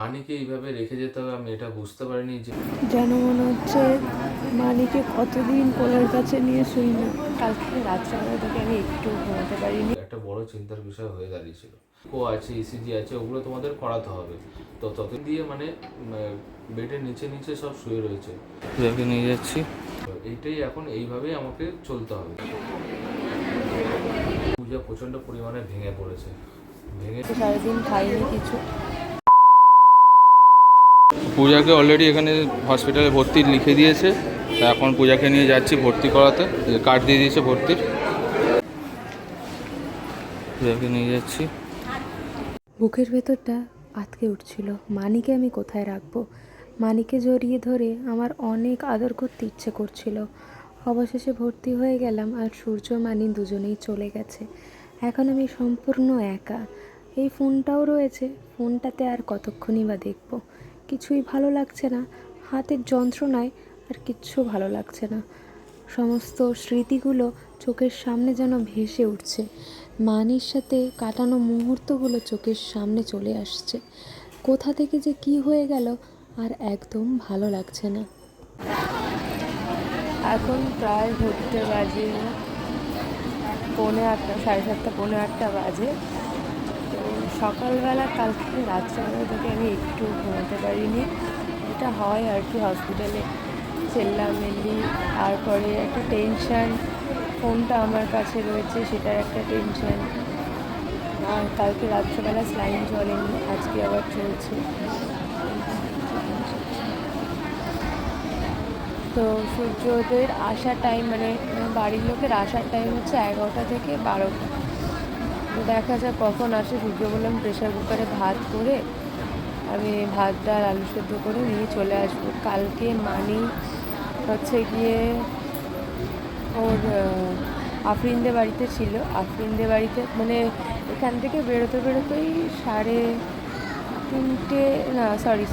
মানিকে এইভাবে রেখে যেতে হবে আমি এটা বুঝতে পারিনি যে যেন মনে হচ্ছে মানিকে কতদিন কোলের কাছে নিয়ে শুই না। কালকে রাত্রেবেলা থেকে আমি একটু ঘুমাতে পারিনি। একটা বড় চিন্তার বিষয় হয়ে দাঁড়িয়েছিল। কো আছে ইসিজি আছে ওগুলো তোমাদের করাতে হবে। তো তত দিয়ে মানে বেডের নিচে নিচে সব শুয়ে রয়েছে। পূজাকে নিয়ে যাচ্ছি। এইটাই এখন এইভাবেই আমাকে চলতে হবে। পূজা প্রচণ্ড পরিমাণে ভেঙে পড়েছে। ভেঙে সারাদিন খাইনি কিছু। পূজাকে অলরেডি এখানে হসপিটালে ভর্তি লিখে দিয়েছে। তা এখন পূজাকে নিয়ে যাচ্ছি ভর্তি করাতে। কার্ড দিয়ে দিয়েছে ভর্তির। পূজাকে নিয়ে যাচ্ছি। বুকের ভেতরটা আটকে উঠছিল। মানিকে আমি কোথায় রাখব? মানিকে জড়িয়ে ধরে আমার অনেক আদর করতে ইচ্ছে করছিল। অবশেষে ভর্তি হয়ে গেলাম আর সূর্য, মানি দুজনেই চলে গেছে। এখন আমি সম্পূর্ণ একা। এই ফোনটাও রয়েছে। ফোনটাতে আর কতক্ষণই বা দেখব? কিছুই ভালো লাগছে না। হাতের যন্ত্রণায় আর কিচ্ছু ভালো লাগছে না। সমস্ত স্মৃতিগুলো চোখের সামনে যেন ভেসে উঠছে। মানির সাথে কাটানো মুহূর্তগুলো চোখের সামনে চলে আসছে। কোথা থেকে যে কি হয়ে গেল আর একদম ভালো লাগছে না। এখন প্রায় ঘুরতে বাজে না পৌনে আটটা, সাড়ে সাতটা, পৌনে আটটা বাজে। সকালবেলা কালকে রাত্রেবেলা থেকে আমি একটু ঘুমাতে পারিনি। এটা হয় আর কি হসপিটালে চেল্লামেল্লি তারপরে একটা টেনশন ফোনটা আমার কাছে রয়েছে, সেটার একটা টেনশন আর কালকে রাত্রেবেলা স্লাইন চলেনি আজকে আবার চলছে। তো সূর্যোদয়ের আসার টাইম মানে বাড়ির লোকের আসার টাইম হচ্ছে এগারোটা থেকে বারোটা। দেখা যাক কখন আসে, সূর্য বললাম প্রেশার কুকারে ভাত করে আমি ভাত ডাল আলু সেদ্ধ করে নিয়ে চলে আসব। কালকে মানি হচ্ছে গিয়ে ওর আফরিনদের বাড়িতে ছিল। আফরিনদের বাড়িতে মানে এখান থেকে বেরোতে বেরোতেই সাড়ে তিনটে, না সরি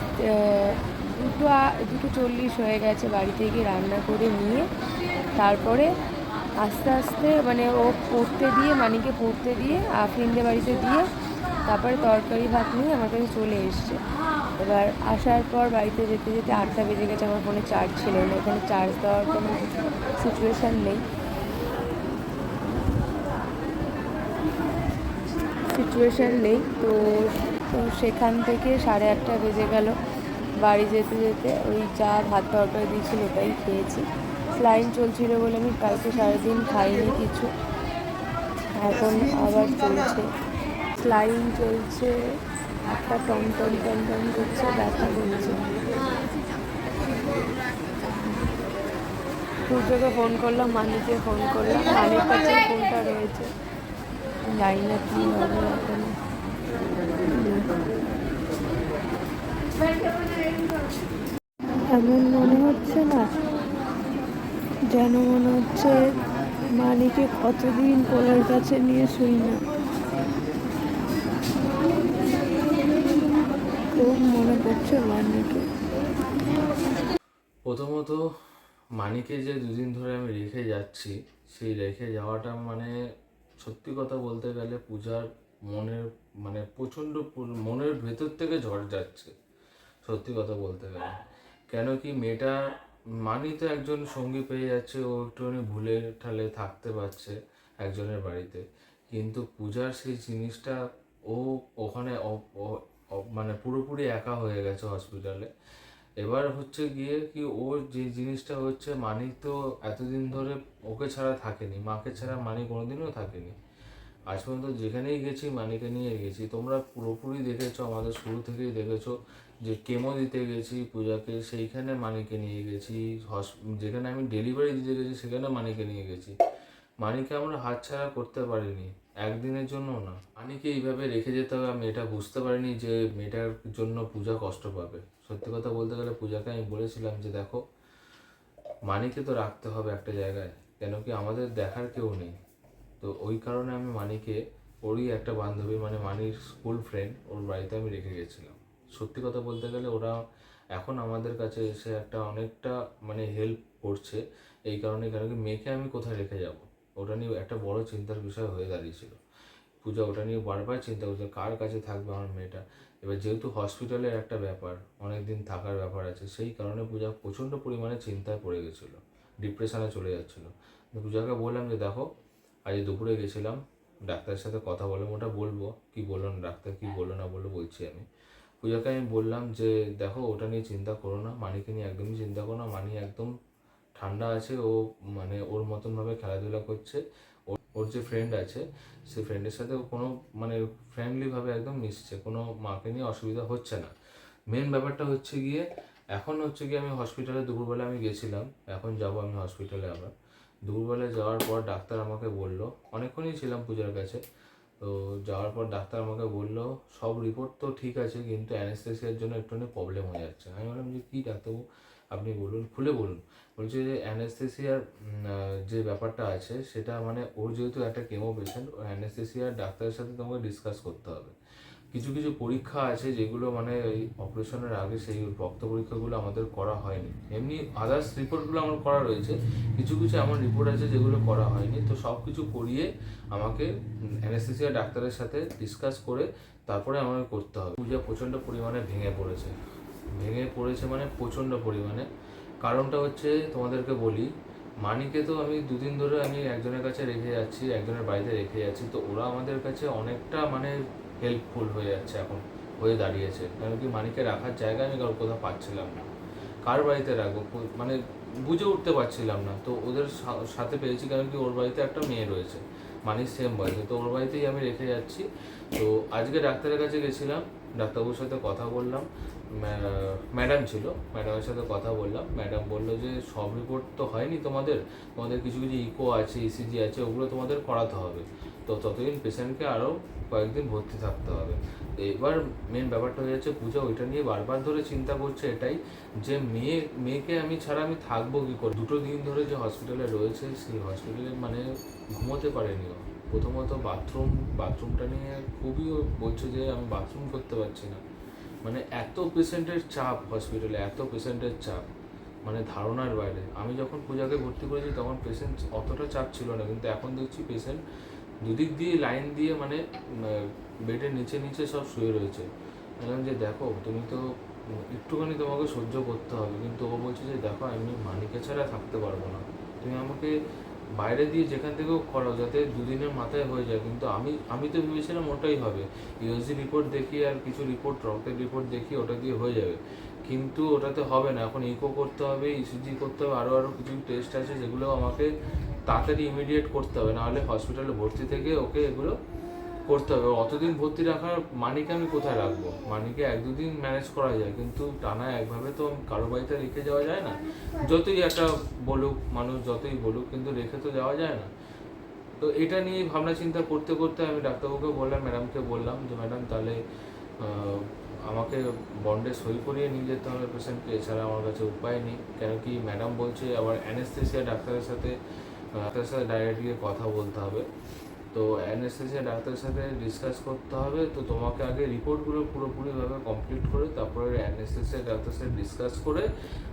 দুটো দুটো চল্লিশ হয়ে গেছে বাড়িতে গিয়ে রান্না করে নিয়ে। তারপরে আস্তে আস্তে মানে ও পড়তে দিয়ে, মানিকে পড়তে দিয়ে আফরিনদের বাড়িতে দিয়ে তারপরে তরকারি ভাত নিয়ে আমার কাছে চলে এসছে। এবার আসার পর বাড়িতে যেতে যেতে আটটা বেজে গেছে, আমার ফোনে চার্জ ছিল না, এখানে চার্জ দেওয়ার কোনো সিচুয়েশান নেই। সিচুয়েশান নেই, তো তো সেখান থেকে সাড়ে আটটা বেজে গেল। বাড়ি যেতে যেতে ওই যা ভাত তরকারি দিয়েছিল ওটাই খেয়েছি। স্লাইন চলছিল বলে আমি কালকে সারাদিন খাইনি কিছু। এখন আবার চলছে। স্লাইন চলছে, একটা টম টম টম টম করছে, ব্যথা করছে। সূর্যকে ফোন করলাম, মানিকে ফোন করলাম। মানির কাছে ফোনটা রয়েছে। জানি না কী হবে এখন। এমন মনে হচ্ছে না? যেন মনে হচ্ছে মানিকে কতদিন কোলের কাছে নিয়ে শুই না। খুব মনে পড়ছে মানিকে। প্রথমত মানিকে যে দুদিন ধরে আমি রেখে যাচ্ছি, সেই রেখে যাওয়াটা মানে সত্যি কথা বলতে গেলে পূজার মনের মানে প্রচণ্ড মনের ভেতর থেকে ঝড় যাচ্ছে, সত্যি কথা বলতে গেলে। কেন কি মেয়েটা মানি তো একজন সঙ্গী পেয়ে যাচ্ছে, ও একটুখানি ভুলে ঠালে থাকতে পারছে একজনের বাড়িতে। কিন্তু পূজার সেই জিনিসটা ও ওখানে মানে পুরোপুরি একা হয়ে গেছে হসপিটালে এবার হচ্ছে গিয়ে কি ওর যে জিনিসটা হচ্ছে মানিক তো এতদিন ধরে ওকে ছাড়া থাকেনি, মাকে ছাড়া মানি কোনোদিনও থাকেনি। আজ পর্যন্ত যেখানেই গেছি মানিকে নিয়ে গেছি। তোমরা পুরোপুরি দেখেছ, আমাদের শুরু থেকেই দেখেছ যে কেমো দিতে গেছি, পূজাকে, সেইখানে মানিকে নিয়ে গেছি, হস- যেখানে আমি ডেলিভারি দিতে গেছি, সেখানে মানিকে নিয়ে গেছি। মানিকে আমরা হাতছাড়া করতে পারিনি, একদিনের জন্য না। মানিকে এইভাবে রেখে যেতে হবে, আমি এটা বুঝতে পারিনি যে মেয়েটার জন্য পূজা কষ্ট পাবে। সত্যি কথা বলতে গেলে, পূজাকে আমি বলেছিলাম যে দেখো, মানিকে তো রাখতে হবে একটা জায়গায়, কেন কি আমাদের দেখার কেউ নেই। তো ওই কারণে আমি মানিকে, ওরই একটা বান্ধবী মানে মানির স্কুল ফ্রেন্ড ওর বাড়িতে আমি রেখে গেছিলাম। সত্যি কথা বলতে গেলে ওরা এখন আমাদের কাছে এসে একটা অনেকটা মানে হেল্প করছে। এই কারণে কেন কি মেয়েকে আমি কোথায় রেখে যাব? ওটা নিয়ে একটা বড় চিন্তার বিষয় হয়ে দাঁড়িয়েছিল। পূজা, ওটা নিয়ে বারবার চিন্তা করছে, কার কাছে থাকবে আমার মেয়েটা? এবার যেহেতু হসপিটালের একটা ব্যাপার অনেক দিন থাকার ব্যাপার আছে, সেই কারণে পূজা প্রচণ্ড পরিমাণে চিন্তায় পড়ে গেছিল ডিপ্রেশনে চলে যাচ্ছিল। পূজাকে বললাম যে, দেখো আজ দুপুরে গেছিলাম, ডাক্তারের সাথে কথা বললাম ওটা বলব, কি বলল না ডাক্তার কি বলল না বলল বলছি আমি। পূজাকে আমি বললাম যে, দেখো ওটা নিয়ে চিন্তা করো না, মানিকে নিয়ে একদমই চিন্তা করো না, মানি একদম ঠান্ডা আছে, ও মানে ওর মতনভাবে খেলাধুলা করছে, ওর যে ফ্রেন্ড আছে, সেই ফ্রেন্ডের সাথে কোনো মানে ফ্রেন্ডলিভাবে একদম মিশছে, কোনো মাকে নিয়ে অসুবিধা হচ্ছে না। মেন ব্যাপারটা হচ্ছে গিয়ে, এখন হচ্ছে গিয়ে আমি হসপিটালে দুপুরবেলা আমি গেছিলাম, এখন যাব আমি হসপিটালে আবার। দুপুরবেলা যাওয়ার পর ডাক্তার আমাকে বলল, অনেকক্ষণই ছিলাম পূজার কাছে, তো যাওয়ার পর ডাক্তার আমাকে বলল, সব রিপোর্ট তো ঠিক আছে, কিন্তু অ্যানেস্থেসিয়ার জন্য একটুখানি প্রবলেম হয়ে যাচ্ছে। আমি বললাম যে, কী ডাক্তারবাবু? আপনি বলুন, খুলে বলুন। বলছে যে অ্যানেস্থেসিয়ার যে ব্যাপারটা আছে, সেটা মানে ওর যেহেতু একটা কেমো পেশেন্ট ও অ্যানেস্থেসিয়ার ডাক্তারের সাথে তোমাকে ডিসকাস করতে হবে। কিছু কিছু পরীক্ষা আছে যেগুলো মানে এই অপারেশনের আগে সেই রক্ত পরীক্ষাগুলো আমাদের করা হয়নি। এমনি আদার্স রিপোর্টগুলো আমার করা রয়েছে। কিছু কিছু এমন রিপোর্ট আছে যেগুলো করা হয়নি। তো সব কিছু করিয়ে আমাকে অ্যানেস্থেসিয়া ডাক্তারের সাথে ডিসকাস করে তারপরে আমাকে করতে হবে। পূজা প্রচণ্ড পরিমাণে ভেঙে পড়েছে। ভেঙে পড়েছে মানে প্রচণ্ড পরিমাণে। কারণটা হচ্ছে তোমাদেরকে বলি, মানিকে তো আমি দুদিন ধরে আমি একজনের কাছে রেখে যাচ্ছি, একজনের বাড়িতে রেখে যাচ্ছি। তো ওরা আমাদের কাছে অনেকটা মানে হেল্পফুল হয়ে যাচ্ছে এখন, হয়ে দাঁড়িয়েছে। কারণ কি মানিকে রাখার জায়গা আমি কারোর কোথাও পাচ্ছিলাম না। কার বাড়িতে রাখব? মানে বুঝে উঠতে পারছিলাম না। তো ওদের সাথে পেয়েছি কারণ কি ওর বাড়িতে একটা মেয়ে রয়েছে মানির সেম বয়সে। তো ওর বাড়িতেই আমি রেখে যাচ্ছি। তো আজকে ডাক্তারের কাছে গেছিলাম, ডাক্তারবাবুর সাথে কথা বললাম। ম্যাডাম ছিল ম্যাডামের সাথে কথা বললাম। ম্যাডাম বলল যে, সব রিপোর্ট তো হয়নি তোমাদের। তোমাদের কিছু কিছু ইকো আছে ইসিজি আছে, ওগুলো তোমাদের করাতে হবে। তো ততদিন পেশেন্টকে আরও কয়েকদিন ভর্তি থাকতে হবে। এবার মেন ব্যাপারটা হয়ে যাচ্ছে পূজা ওইটা নিয়ে বারবার ধরে চিন্তা করছে এটাই যে মেয়ে, মেয়েকে আমি ছাড়া আমি থাকব কি করে? দুটো দিন ধরে যে হসপিটালে রয়েছে, সেই হসপিটালে মানে ঘুমোতে পারেনি ও। প্রথমত বাথরুম বাথরুমটা নিয়ে খুবই বলছে যে আমি বাথরুম করতে পারছি না। মানে এত পেশেন্টের চাপ হসপিটালে এত পেশেন্টের চাপ মানে ধারণার বাইরে। আমি যখন পূজাকে ভর্তি করেছি তখন পেশেন্ট অতটা চাপ ছিল না, কিন্তু এখন দেখছি পেশেন্ট দুদিক দিয়ে লাইন দিয়ে মানে বেডের নিচে নিচে সব শুয়ে রয়েছে। বললাম যে, দেখো, তুমি তো একটুখানি তোমাকে সহ্য করতে হবে। কিন্তু ও বলছে যে, দেখো, আমি মানিকে ছাড়া থাকতে পারব না। তুমি আমাকে বাইরে দিয়ে যেখান থেকেও করো, যাতে দুদিনের মাথায় হয়ে যায়। কিন্তু আমি আমি তো ভেবেছিলাম ওটাই হবে। ইউএসজি রিপোর্ট দেখি আর কিছু রিপোর্ট রক্তের রিপোর্ট দেখি ওটা দিয়ে হয়ে যাবে। কিন্তু ওটাতে হবে না। এখন ইকো করতে হবে ইসিজি করতে হবে আরও আরও কিছু টেস্ট আছে যেগুলো আমাকে তাড়াতাড়ি ইমিডিয়েট করতে হবে, নাহলে হসপিটালে ভর্তি থেকে ওকে এগুলো করতে হবে। অতদিন ভর্তি রাখার মানিকে আমি কোথায় রাখব? মানিকে এক দুদিন ম্যানেজ করা যায়, কিন্তু টানা একভাবে তো কারও বাড়িতে রেখে যাওয়া যায় না। যতই একটা বলুক, মানুষ যতই বলুক, কিন্তু রেখে তো যাওয়া যায় না। তো এটা নিয়ে ভাবনা চিন্তা করতে করতে আমি ডাক্তারবাবুকে বললাম ম্যাডামকে বললাম যে ম্যাডাম তাহলে আমাকে বন্ডে সই করিয়ে নিয়ে যেতে হবে পেশেন্টকে এছাড়া আমার কাছে উপায় নেই। কেন কি ম্যাডাম বলছে, আবার অ্যানেস্থেসিয়া ডাক্তারের সাথে ডাক্তারের সাথে ডাইরেক্টলি কথা বলতে হবে। তো অ্যানেস্থেসিয়া ডাক্তারের সাথে ডিসকাস করতে হবে। তো তোমাকে আগে রিপোর্টগুলো পুরোপুরিভাবে কমপ্লিট করে, তারপরে অ্যানেস্থেসিয়া ডাক্তারের সাথে ডিসকাস করে,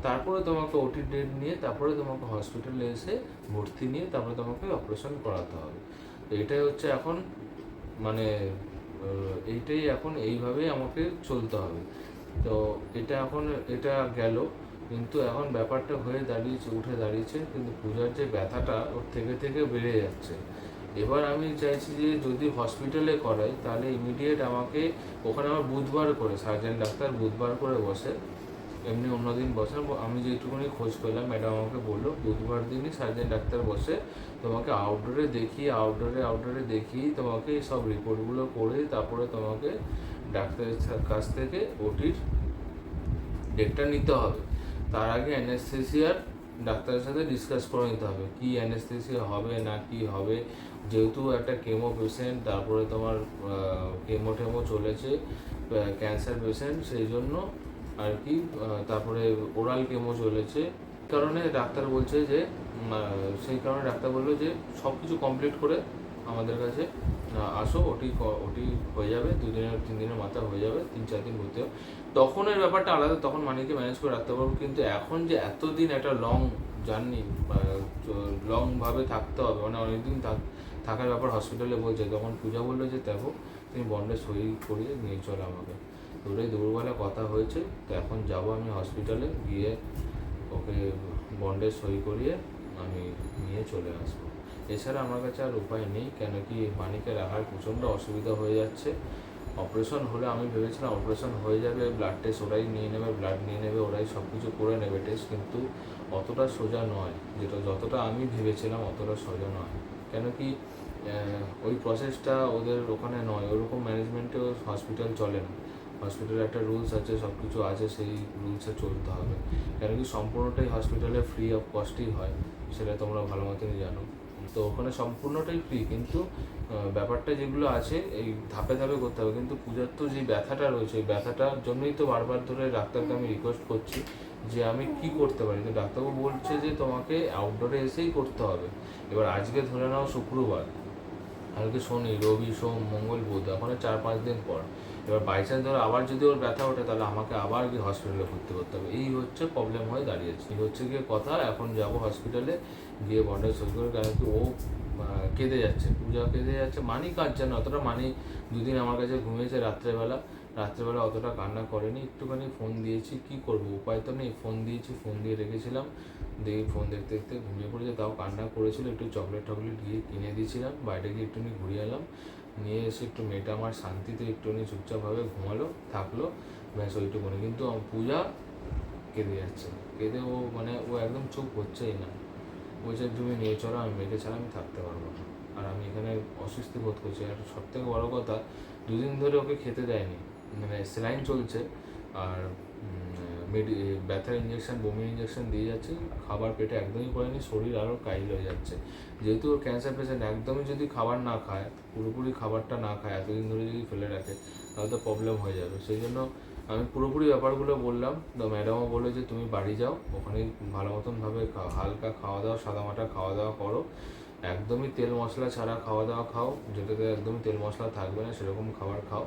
তারপরে তোমাকে ওটি ডেট নিয়ে, তারপরে তোমাকে হসপিটালে এসে ভর্তি নিয়ে, তারপরে তোমাকে অপারেশন করাতে হবে। তো এটাই হচ্ছে এখন মানে এইটাই এখন এইভাবেই আমাকে চলতে হবে। তো এটা এখন, এটা গেল। কিন্তু এখন ব্যাপারটা হয়ে দাঁড়িয়েছে, উঠে দাঁড়িয়েছে, কিন্তু পূজার যে ব্যথাটা ওর থেকে থেকে বেড়ে যাচ্ছে। এবার আমি চাইছি যে যদি হসপিটালে করাই, তাহলে ইমিডিয়েট আমাকে ওখানে আমার বুধবার করে সার্জেন ডাক্তার বুধবার করে বসে, এমনি অন্যদিন বসে আমি যেটুকুনি খোঁজ পেলাম ম্যাডাম আমাকে বলল, বুধবার দিনই সার্জেন ডাক্তার বসে তোমাকে আউটডোরে দেখিয়ে আউটডোরে আউটডোরে দেখিয়ে তোমাকে সব রিপোর্টগুলো করে, তারপরে তোমাকে ডাক্তারের কাছ থেকে ওটির ডেটটা নিতে হবে। তার আগে অ্যানেস্থেসিয়ার ডাক্তারের সাথে ডিসকাস করে নিতে হবে, কি অ্যানেস্থেসিয়া হবে না কি হবে। যেহেতু একটা কেমো পেশেন্ট তারপরে তোমার কেমো টেমো চলেছে ক্যান্সার পেশেন্ট সেই জন্য আর কি তারপরে ওরাল কেমো চলেছে। কারণে ডাক্তার বলছে যে সেই কারণে ডাক্তার বলল যে সব কিছু কমপ্লিট করে আমাদের কাছে আসো, ওটি ওটি হয়ে যাবে দুদিনের তিন দিনের মাথা হয়ে যাবে, তিন, চার দিন ভর্তি হবে। তখনের ব্যাপারটা আলাদা, তখন মানিকে ম্যানেজ করে রাখতে পারব, কিন্তু এখন যে এতদিন একটা লং জার্নি লং ভাবে থাকতে হবে মানে অনেকদিন থাক, থাকার ব্যাপার হসপিটালে বলছে, তখন পূজা বলল যে, দেখো, তুমি বন্ডে সই করিয়ে নিয়ে চলো আমাকে। তো ওটাই দুপুরবেলা কথা হয়েছে, তো এখন যাব আমি হসপিটালে গিয়ে ওকে বন্ডে সই করিয়ে আমি নিয়ে চলে আসব। এছাড়া আমার কাছে আর উপায় নেই, কেন কি মানিকে রাখার প্রচণ্ড অসুবিধা হয়ে যাচ্ছে। অপারেশন হলে আমি ভেবেছিলাম অপারেশন হয়ে যাবে ব্লাড টেস্ট ওরাই নিয়ে নেবে ব্লাড নিয়ে নেবে, ওরাই সব কিছু করে নেবে টেস্ট কিন্তু অতটা সোজা নয়। যেটা যতটা আমি ভেবেছিলাম অতটা সোজা নয়। কেন কি ওই প্রসেসটা ওদের ওখানে নয়, ওরকম ম্যানেজমেন্টেও হসপিটাল চলে না। হসপিটালে একটা রুলস আছে সব কিছু আছে, সেই রুলসে চলতে হবে। কেন কি সম্পূর্ণটাই হসপিটালে ফ্রি অফ কস্টই হয়, সেটা তোমরা ভালো মতনই জানো। তো ওখানে সম্পূর্ণটাই ফ্রি কিন্তু ব্যাপারটা যেগুলো আছে, এই ধাপে ধাপে করতে হবে। কিন্তু পূজার তো যে ব্যথাটা রয়েছে, এই ব্যথাটার জন্যই তো বারবার ধরে ডাক্তারকে আমি রিকোয়েস্ট করছি যে আমি কি করতে পারি? তো ডাক্তারবাবু বলছে যে তোমাকে আউটডোরে এসেই করতে হবে। এবার আজকে ধরে নাও শুক্রবার, কালকে শনি, রবি, সোম, মঙ্গল, বুধ এখন চার পাঁচ দিন পর। এবার বাই চান্স ধরো আবার যদি ওর ব্যথা ওঠে, তাহলে আমাকে আবার গিয়ে হসপিটালে ভর্তি করতে হবে। এই হচ্ছে প্রবলেম হয়ে দাঁড়িয়েছে। এই হচ্ছে গিয়ে কথা, এখন যাব হসপিটালে গিয়ে বন্ডের সই করে কেন কি ও কেঁদে যাচ্ছে। পূজা কেঁদে যাচ্ছে মানি কাঁদছে না, অতটা মানি দুদিন আমার কাছে ঘুমিয়েছে রাত্রেবেলা। রাত্রেবেলা অতটা কান্না করেনি, একটুখানি ফোন দিয়েছি, কি করব? উপায় তো নেই ফোন দিয়েছি ফোন দিয়ে রেখেছিলাম। দিয়ে ফোন দেখতে দেখতে ঘুমিয়ে পড়েছে, তাও কান্না করেছিল, একটু চকলেট টকলেট গিয়ে কিনে দিয়েছিলাম, বাইরে গিয়ে একটুখানি ঘুরিয়ে এলাম নিয়ে এসে একটু মেয়েটা আমার শান্তিতে একটুখানি চুপচাপভাবে ঘুমালো, থাকল, ব্যাস ওইটুকুনি কিন্তু পূজা কেঁদে যাচ্ছে। কেঁদে ও মানে ও একদম চুপ হচ্ছেই না। বলছে, তুমি নিয়ে চলো, আমি মেয়েকে ছাড়া আমি থাকতে পারব না। আর আমি এখানে অস্বস্তি বোধ করছি। আর সব থেকে বড়ো কথা, দুদিন ধরে ওকে খেতে দেয়নি। মানে স্যালাইন চলছে। আর মেডি ব্যথার ইঞ্জেকশন বমির ইঞ্জেকশন দিয়ে যাচ্ছে, খাবার পেটে একদমই পড়েনি, শরীর আরও কাইল হয়ে যাচ্ছে। যেহেতু ওর ক্যান্সার পেশেন্ট একদমই যদি খাবার না খায়, পুরোপুরি খাবারটা না খায়, এতদিন ধরে যদি ফেলে রাখে, তাহলে তো প্রবলেম হয়ে যাবে। সেই জন্য আমি পুরোপুরি ব্যাপারগুলো বললাম, তো ম্যাডামও বলল যে তুমি বাড়ি যাও, ওখানে ভালো মতনভাবে হালকা খাওয়া দাওয়া সাদামাটা খাওয়া দাওয়া করো। একদমই তেল মশলা ছাড়া খাওয়া দাওয়া খাও, যেটাতে একদমই তেল মশলা থাকবে না, সেরকম খাবার খাও।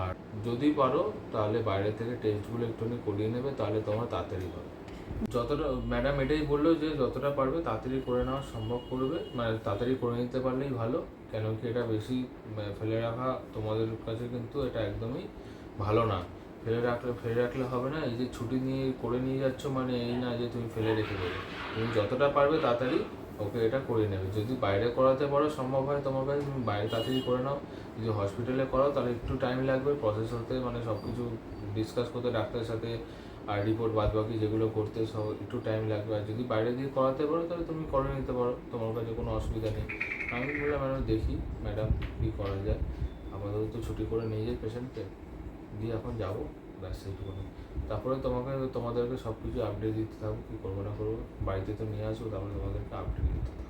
আর যদি পারো, তাহলে বাইরে থেকে টেস্টগুলো একটুখানি করিয়ে নেবে, তাহলে তোমার তাড়াতাড়ি হবে। যতটা ম্যাডাম এটাই বলল যে যতটা পারবে তাড়াতাড়ি করে নেওয়া সম্ভব করবে মানে তাড়াতাড়ি করে নিতে পারলেই ভালো, কেন কি এটা বেশি ফেলে রাখা তোমাদের কাছে কিন্তু এটা একদমই ভালো না। ফেলে রাখলে ফেলে রাখলে হবে না, এই যে ছুটি নিয়ে, করে নিয়ে যাচ্ছ মানে এই না যে তুমি ফেলে রেখে দেবে। তুমি যতটা পারবে তাড়াতাড়ি ওকে এটা করে নেবে। যদি বাইরে করাতে পারো, সম্ভব হয় তোমার কাছে, তুমি বাইরে তাড়াতাড়ি করে নাও। যদি হসপিটালে করাও, তাহলে একটু টাইম লাগবে প্রসেস হতে মানে সব কিছু ডিসকাস করতে, ডাক্তারের সাথে আর রিপোর্ট বাদ বাকি যেগুলো করতে, সব একটু টাইম লাগবে। আর যদি বাইরে দিয়ে করাতে পারো, তাহলে তুমি করে নিতে পারো, তোমার কাছে কোনো অসুবিধা নেই। আমি বললাম, ম্যাডাম, দেখি ম্যাডাম কী করা যায়। আপাতত ছুটি করে নিয়ে যাই পেশেন্টকে দিয়ে এখন যাব। ব্যাস সেইটুকুনি তারপরে তোমাকে, তোমাদেরকে সব কিছু আপডেট দিতে থাকব কী করব না করব। বাড়িতে তো নিয়ে আসব, তারপরে তোমাদেরকে আপডেট দিতে থাকব